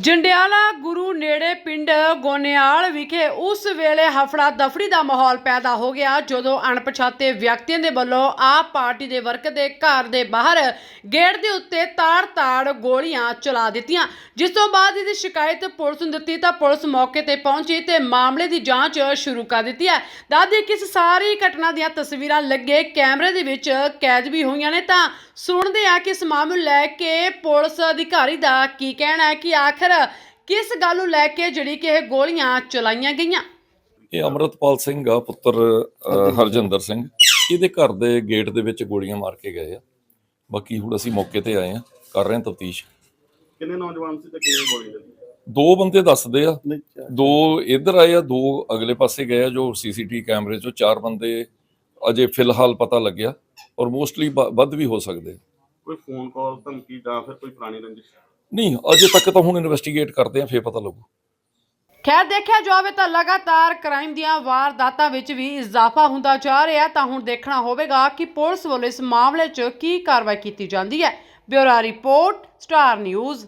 ਜੰਡਿਆਲਾ ਗੁਰੂ ਨੇੜੇ ਪਿੰਡ ਗੋਨਿਆਲ ਵਿਖੇ ਉਸ ਵੇਲੇ ਹਫੜਾ ਦਫੜੀ ਦਾ ਮਾਹੌਲ ਪੈਦਾ ਹੋ ਗਿਆ, ਜਦੋਂ ਅਣਪਛਾਤੇ ਵਿਅਕਤੀਆਂ ਦੇ ਵੱਲੋਂ ਆਪ ਪਾਰਟੀ ਦੇ ਵਰਕਰ ਦੇ ਘਰ ਦੇ ਬਾਹਰ ਗੇਟ ਦੇ ਉੱਤੇ ਤਾੜ-ਤਾੜ ਗੋਲੀਆਂ ਚਲਾ ਦਿੱਤੀਆਂ। ਜਿਸ ਤੋਂ ਬਾਅਦ ਇਹਦੀ ਸ਼ਿਕਾਇਤ ਪੁਲਿਸ ਨੂੰ ਦਿੱਤੀ ਤਾਂ ਪੁਲਿਸ ਮੌਕੇ ਤੇ ਪਹੁੰਚੀ ਤੇ ਮਾਮਲੇ ਦੀ ਜਾਂਚ ਸ਼ੁਰੂ ਕਰ ਦਿੱਤੀ ਹੈ। ਦਾਦੀ ਕਿਸ ਸਾਰੀ ਘਟਨਾ ਦੀਆਂ ਤਸਵੀਰਾਂ ਲੱਗੇ ਕੈਮਰੇ ਦੇ ਵਿੱਚ ਕੈਦ ਵੀ ਹੋਈਆਂ ਨੇ ਤਾਂ ਸੁਣਦੇ ਆ ਕਿ ਇਸ ਮਾਮਲੇ ਲੈ ਕੇ ਪੁਲਿਸ ਅਧਿਕਾਰੀ ਦਾ ਕੀ ਕਹਿਣਾ ਹੈ ਕਿ ਆਖਰ ਕਿਸ ਗੱਲ ਨੂੰ ਲੈ ਕੇ ਜਿਹੜੀ ਕਿ ਇਹ ਗੋਲੀਆਂ ਚਲਾਈਆਂ ਗਈਆਂ? ਇਹ ਅਮਰਤਪਾਲ ਸਿੰਘ ਆ ਪੁੱਤਰ ਅ, ਹਰਜਿੰਦਰ ਸਿੰਘ। ਇਹਦੇ ਘਰ ਦੇ ਗੇਟ ਦੇ ਵਿੱਚ ਗੋਲੀਆਂ ਮਾਰ ਕੇ ਗਏ ਆ। ਬਾਕੀ ਹੁਣ ਅਸੀਂ ਮੌਕੇ ਤੇ ਆਏ ਆ। ਕਰ ਰਹੇ ਹਾਂ ਤਫਤੀਸ਼। ਕਿੰਨੇ ਨੌਜਵਾਨ ਸੀ ਤੇ ਕਿੰਨੇ ਗੋਲੀ ਚੱਲੀ ਦੋ ਬੰਦੇ ਦੱਸਦੇ ਆ। ਦੋ ਇੱਧਰ ਆਏ ਆ ਦੋ ਅਗਲੇ ਪਾਸੇ ਗਏ ਆ ਜੋ ਸੀਸੀਟੀਵੀ ਕੈਮਰੇ ਚੋਂ ਚਾਰ ਬੰਦੇ ਅਜੇ ਫਿਲਹਾਲ ਪਤਾ ਲੱਗਿਆ। ਔਰ ਮੋਸਟਲੀ ਵੱਧ ਵੀ ਹੋ ਸਕਦੇ। ਕੋਈ ਫੋਨ ਕਾਲ ਧਮਕੀ ਜਾਂ ਫਿਰ ਕੋਈ ਪੁਰਾਣੀ ਰੰਜਿਸ਼? ਨਹੀਂ ਅਜੇ ਤੱਕ ਤਾਂ ਹੁਣ ਇਨਵੈਸਟੀਗੇਟ ਕਰਦੇ ਆ ਫੇਰ ਪਤਾ ਲੱਗੂ। ਖੈਰ ਦੇਖਿਆ ਜਾਵੇ ਤਾਂ ਲਗਾਤਾਰ ਕ੍ਰਾਈਮ ਦੀਆਂ ਵਾਰਦਾਤਾਂ ਵਿੱਚ ਵੀ ਇਜ਼ਾਫਾ ਹੁੰਦਾ ਜਾ ਰਿਹਾ ਤਾਂ ਹੁਣ ਦੇਖਣਾ ਹੋਵੇਗਾ ਕਿ ਪੁਲਿਸ ਵੱਲੋਂ ਇਸ ਮਾਮਲੇ 'ਚ ਕੀ ਕਾਰਵਾਈ ਕੀਤੀ ਜਾਂਦੀ ਹੈ। Bureau report star news